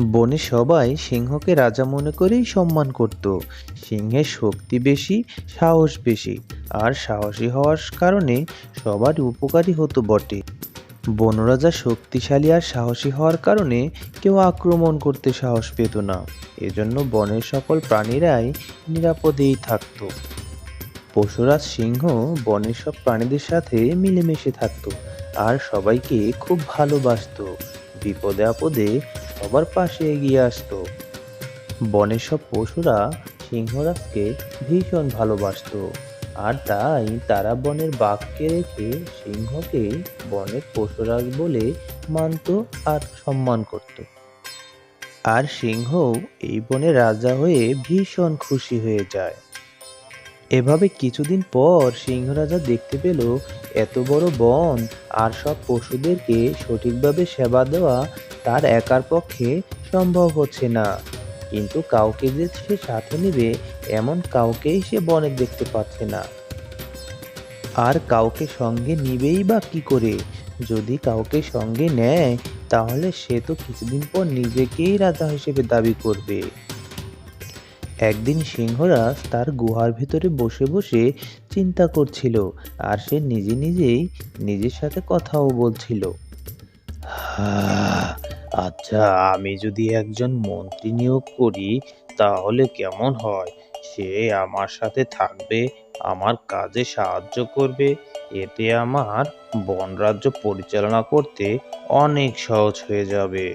বনে সবাই সিংহকে রাজা মনে করেই সম্মান করত। সিংহের শক্তি বেশি, সাহস বেশি, আর সাহসী হওয়ার কারণে সবার উপকারী হতো বটে। বনরাজা শক্তিশালী আর সাহসী হওয়ার কারণে কেউ আক্রমণ করতে সাহস পেত না। এজন্য বনের সকল প্রাণীরাই নিরাপদেই থাকত। পশুরাজ সিংহ বনের সব প্রাণীদের সাথে মিলেমিশে থাকতো, আর সবাইকে খুব ভালোবাসতো। বিপদে আপদে সবার পাশে এগিয়ে আসতো। বনের সব পশুরা সিংহরাজকে ভীষণ ভালোবাসতো। আর তাই তারা বনের বাঘকে রেখে সিংহকে বনের পশুরাজ বলে মানত আর সম্মান করত। আর সিংহ এই বনের রাজা হয়ে ভীষণ খুশি হয়ে যায়। এভাবে কিছুদিন পর সিংহরাজা দেখতে পেল এত বড় বন আর সব পশুদেরকে সঠিকভাবে সেবা দেওয়া তার একার পক্ষে সম্ভব হচ্ছে না। কিন্তু কাউকে যে সে সাথে নেবে এমন কাউকেই সে বনে দেখতে পাচ্ছে না। আর কাউকে সঙ্গে নিবেই বা কি করে? যদি কাউকে সঙ্গে নেয় তাহলে সে তো কিছুদিন পর নিজেকেই রাজা হিসেবে দাবি করবে। একদিন সিংহরাজ তার গুহার ভিতরে বসে বসে চিন্তা করছিল আর সে নিজে নিজেই নিজের সাথে কথাও বলছিল। "হ্যাঁ, আচ্ছা আমি যদি একজন মন্ত্রী নিয়োগ করি তাহলে কেমন হয়? সে আমার সাথে থাকবে আমার কাজে সাহায্য করবে। এতে আমার বনরাজ্য পরিচালনা করতে অনেক সহজ হয়ে যাবে।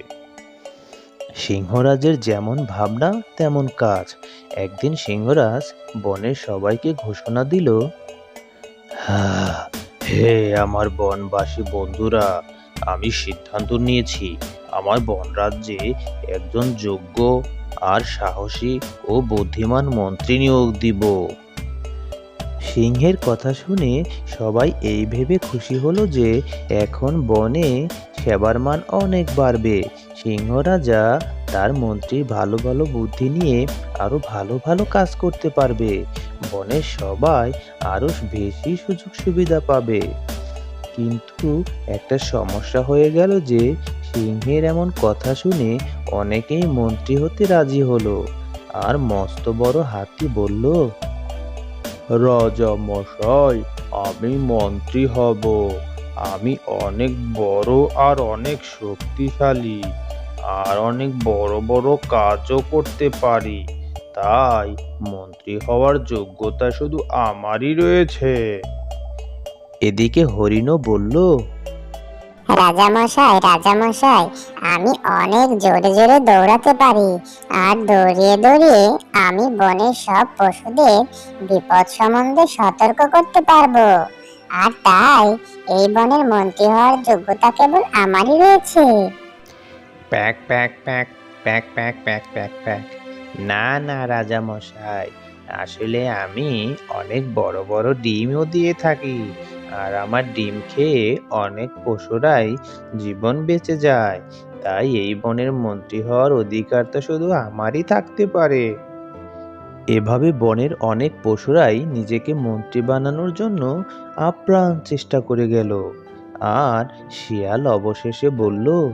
সিংহরাজের যেমন ভাবনা তেমন কাজ। একদিন সিংহরাজ বনের সবাইকে ঘোষণা দিল "হ্যাঁ, হে আমার বনবাসী বন্ধুরা আমি সিদ্ধান্ত নিয়েছি। আমার বনরাজ্যে একজন যোগ্য আর সাহসী ও বুদ্ধিমান মন্ত্রী নিয়োগ দিব। সিংহের কথা শুনে সবাই এই ভেবে খুশি হলো যে এখন বনে সেবার মান অনেক বাড়বে। সিংহ রাজা তার মন্ত্রী ভালো ভালো বুদ্ধি নিয়ে আরও ভালো ভালো কাজ করতে পারবে। বনের সবাই আরও বেশি সুযোগ সুবিধা পাবে। কিন্তু একটা সমস্যা হয়ে গেল যে সিংহের এমন কথা শুনে অনেকেই মন্ত্রী হতে রাজি হলো। আর মস্ত বড় হাতি বলল, রাজা মশাই, আমি মন্ত্রী হব। আমি অনেক বড় আর অনেক শক্তিশালী, আর অনেক বড় বড় কাজও করতে পারি। তাই মন্ত্রী হওয়ার যোগ্যতা শুধু আমারই রয়েছে। এদিকে হরিণও বলল রাজামশাই রাজামশাই, আমি অনেক জোরে জোরে দৌড়াতে পারি। আর দৌড়িয়ে দৌড়িয়ে আমি বনের সব পশুদের বিপদ সম্বন্ধে সতর্ক করতে পারব। আর তাই এই বনের মন্ত্রী হওয়ার যোগ্যতা কেবল আমারই রয়েছে। প্যাক প্যাক প্যাক প্যাক প্যাক প্যাক প্যাক প্যাক। না না রাজা মশাই আসলে আমি অনেক বড় বড় ডিমও দিয়ে থাকি। আর আমার ডিম খেয়ে অনেক পশুরাই জীবন বেঁচে যায়। তাই এই বনের মন্ত্রী হওয়ার অধিকার তো শুধু আমারই থাকতে পারে। এভাবে বনের অনেক পশুরাই নিজেকে মন্ত্রী বানানোর জন্য আপ্রাণ চেষ্টা করে গেল। আর শিয়াল অবশেষে বলল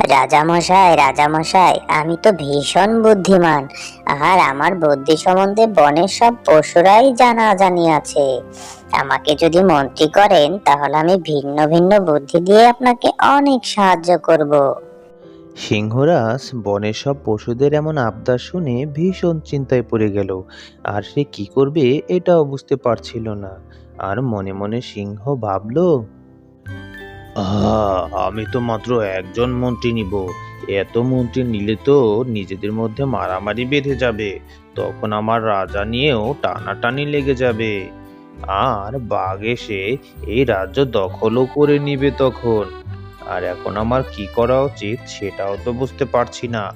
রাজামশাই রাজামশাই, আমি তো ভীষণ বুদ্ধিমান। আর আমার বুদ্ধি সম্বন্ধে বনের সব পশুরাই জানা জানি আছে। আমাকে যদি মন্ত্রী করেন, তাহলে আমি ভিন্ন ভিন্ন বুদ্ধি দিয়ে আপনাকে অনেক সাহায্য করব। সিংহরাজ, বনের সব পশুদের এমন আবদার শুনে ভীষণ চিন্তায় পড়ে গেল। আর সে কি করবে, এটাও বুঝতে পারছিল না। আর মনে মনে সিংহ ভাবল আহা, আমি তো মাত্র একজন মন্ত্রী নিব। এত মন্ত্রী নিলে তো নিজেদের মধ্যে মারামারি বেঁধে যাবে। তখন আমার রাজা নিয়েও টানাটানি লেগে যাবে। আর বাঘ এসে এই রাজ্য দখলও করে নিবে তখন। আর এখন আমার কি করা উচিত সেটাও তো বুঝতে পারছি না।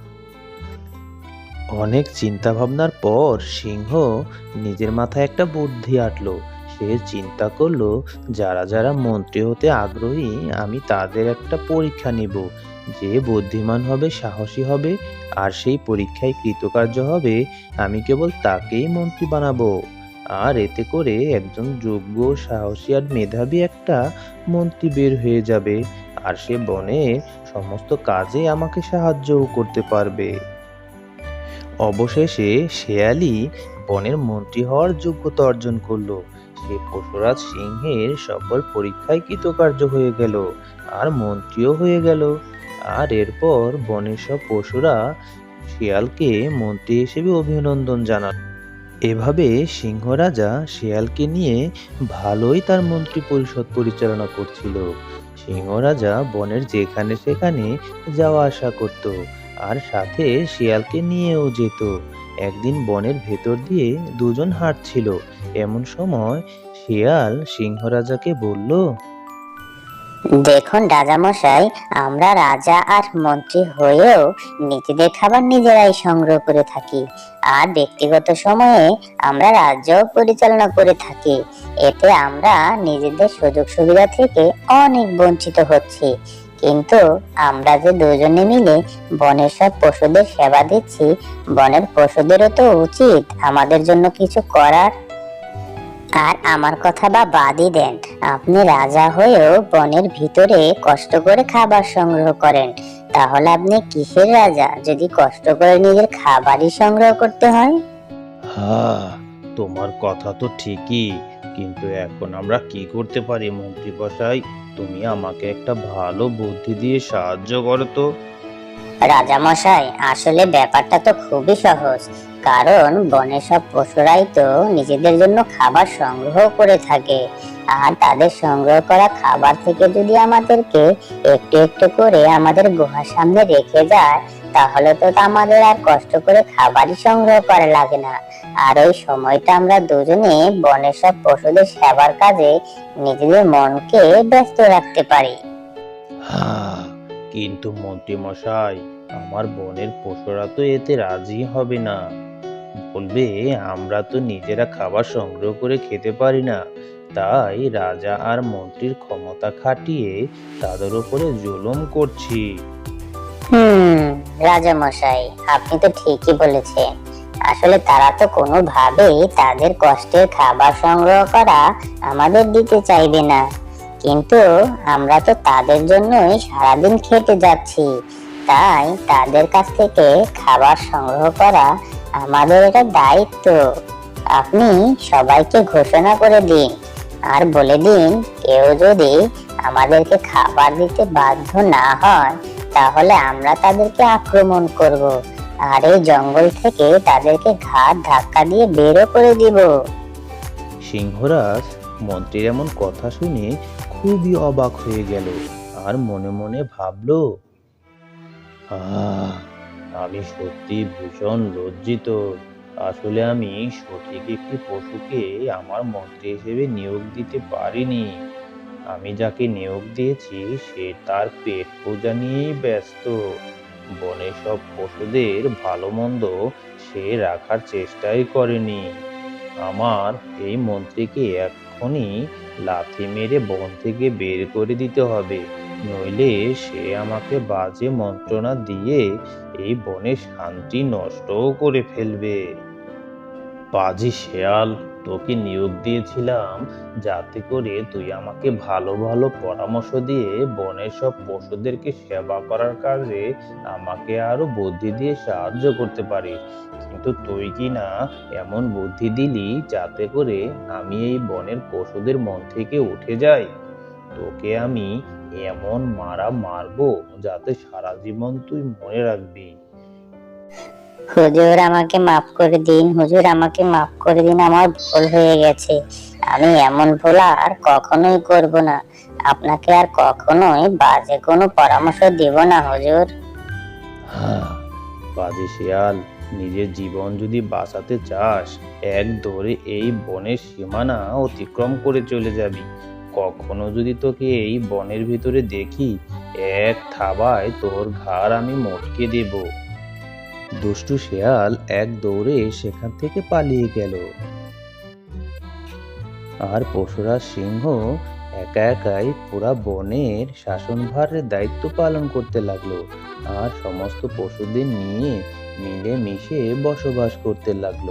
অনেক চিন্তা ভাবনার পর সিংহ নিজের মাথায় একটা বুদ্ধি আটলো। সে চিন্তা করল, যারা যারা মন্ত্রী হতে আগ্রহী, আমি তাদের একটা পরীক্ষা নিব। যে বুদ্ধিমান হবে, সাহসী হবে, আর সেই পরীক্ষায় কৃতকার্য হবে, আমি কেবল তাকেই মন্ত্রী বানাবো। আর এতে করে একজন যোগ্য, সাহসী আর মেধাবী একটা মন্ত্রী বের হয়ে যাবে, আর সে বনে সমস্ত কাজে আমাকে সাহায্যও করতে পারবে। অবশেষে শেয়ালি বনের মন্ত্রী হওয়ার যোগ্যতা অর্জন করল। সে পশুরাজ সিংহের সকল পরীক্ষায় কৃতকার্য হয়ে গেল আর মন্ত্রীও হয়ে গেল। আর এরপর বনের সব পশুরা শিয়ালকে মন্ত্রী হিসেবে অভিনন্দন জানাল। এভাবে সিংহ রাজা শিয়ালকে নিয়ে ভালোই তার মন্ত্রী পরিষদ পরিচালনা করছিল। সিংহ রাজা বনের যেখানে সেখানে যাওয়া আসা করত আর সাথে শিয়ালকে নিয়েও যেত। একদিন বনের ভেতর দিয়ে দুজন হাঁটছিল। এমন সময় শিয়াল সিংহ রাজাকে বলল, দেখুন রাজামশাই, আমরা রাজা আর মন্ত্রী হয়েও নিজেদের খাবার নিজেরাই সংগ্রহ করে থাকি। আর ব্যক্তিগত সময়ে আমরা রাজ্য পরিচালনা করে থাকি। এতে আমরা নিজেদের সুযোগ সুবিধা থেকে অনেক বঞ্চিত হচ্ছি। কিন্তু আমরা যে দুজনে মিলে বনের সব পশুদের সেবা দিচ্ছি, বনের পশুদেরও তো উচিত আমাদের জন্য কিছু করার। আর আমার কথা বা বাদই দেন, আপনি রাজা হয়েও বনের ভিতরে কষ্ট করে খাবার সংগ্রহ করেন। তাহলে আপনি কিসের রাজা যদি কষ্ট করে নিজের খাবারই সংগ্রহ করতে হয়? হ্যাঁ তোমার কথা তো ঠিকই, কিন্তু এখন আমরা কি করতে পারি মন্ত্রী মশাই তুমি আমাকে একটা ভালো বুদ্ধি দিয়ে সাহায্য করো তো। রাজা মশাই আসলে ব্যাপারটা তো খুবই সহজ। কারণ বনে সব পশুরাই তো নিজেদের জন্য খাবার সংগ্রহ করে থাকে। আর তাদের সংগ্রহ করা খাবার থেকে যদি আমাদেরকে একটু একটু করে আমাদের গুহার সামনে রেখে যায় তাহলে তো আমাদের আর কষ্ট করে খাবারই সংগ্রহ করা লাগে না। আর ওই সময়টা আমরা দুজনে বনের সব পশুদের সেবার কাজে নিজেদের মনকে ব্যস্ত রাখতে পারি। হ্যাঁ কিন্তু মন্ত্রী মশাই, আমার বনের পশুরা তো এতে রাজি হবে না। বলবে, আমরা তো নিজেরা খাবার সংগ্রহ করে খেতে পারি না। তাই রাজা আর মন্ত্রীর ক্ষমতা খাটিয়ে তাদের উপরে জুলুম করছি। হুম রাজা মশাই আপনি তো ঠিকই বলেছেন। আসলে তারা তো কোনোভাবেই তাদের কষ্টের খাবার সংগ্রহ করা আমাদের দিতে চাইবে না। কিন্তু আমরা তো তাদের জন্যই সারাদিন খেটে যাচ্ছি। তাই তাদের কাছ থেকে খাবার সংগ্রহ করা আমাদের এটা দায়িত্ব। আপনি সবাইকে ঘোষণা করে দিন আর বলে দিন কেউ যদি আমাদেরকে খাবার দিতে বাধ্য না হয় তাহলে আমরা তাদেরকে আক্রমণ করব। আর এই জঙ্গল থেকে তাদেরকে ঘাট ধাক্কা দিয়ে বেরো করে দিব। সিংহরাজ মন্ত্রীর এমন কথা শুনে খুবই অবাক হয়ে গেল আর মনে মনে ভাবলো আমি সত্যি ভীষণ লজ্জিত। আসলে আমি সঠিক একটি পশুকে আমার মন্ত্রী হিসেবে নিয়োগ দিতে পারিনি। আমি যাকে নিয়োগ দিয়েছি, সে তার পেট পূজা নিয়েই ব্যস্ত। বনে সব পশুদের ভালো মন্দ সে রাখার চেষ্টাই করেনি। আমার এই মন্ত্রীকে এক্ষুনি লাথি মেরে বন থেকে বের করে দিতে হবে, নইলে সে আমাকে বাজে মন্ত্রণা দিয়ে এই বনের শান্তি নষ্টও করে ফেলবে। বাজি শেয়াল তোকে নিয়োগ দিয়েছিলাম যাতে করে তুই আমাকে ভালো ভালো পরামর্শ দিয়ে বনের সব পশুদেরকে সেবা করার কাজে আমাকে আরও বুদ্ধি দিয়ে সাহায্য করতে পারিস। কিন্তু তুই কি না এমন বুদ্ধি দিলি যাতে করে আমি এই বনের পশুদের মন থেকে উঠে যাই? তোকে আমি এমন মারা মারবো যাতে সারা জীবন তুই মনে রাখবি। হুজুর, আমাকে মাফ করে দিন। হুজুর, আমাকে মাফ করে দিন, আমার ভুল হয়ে গেছে। আমি এমন ভুল আর কখনোই করব না। আপনাকে আর কখনোই বাজে কোনো পরামর্শ দেব না, হুজুর। হ্যাঁ বাজে শিয়াল। নিজের জীবন যদি বাঁচাতে চাস, এক দৌড়ে এই বনের সীমানা অতিক্রম করে চলে যাবি। কখনো যদি তোকে এই বনের ভিতরে দেখি, এক থাবায় তোর ঘাড় আমি মটকে দেব। দুষ্টু শেয়াল এক দৌড়ে সেখান থেকে পালিয়ে গেল। আর পশুরাজ সিংহ একা একাই পুরা বনের শাসনভারের দায়িত্ব পালন করতে লাগল আর সমস্ত পশুদের নিয়ে মিলে মিশে বসবাস করতে লাগল।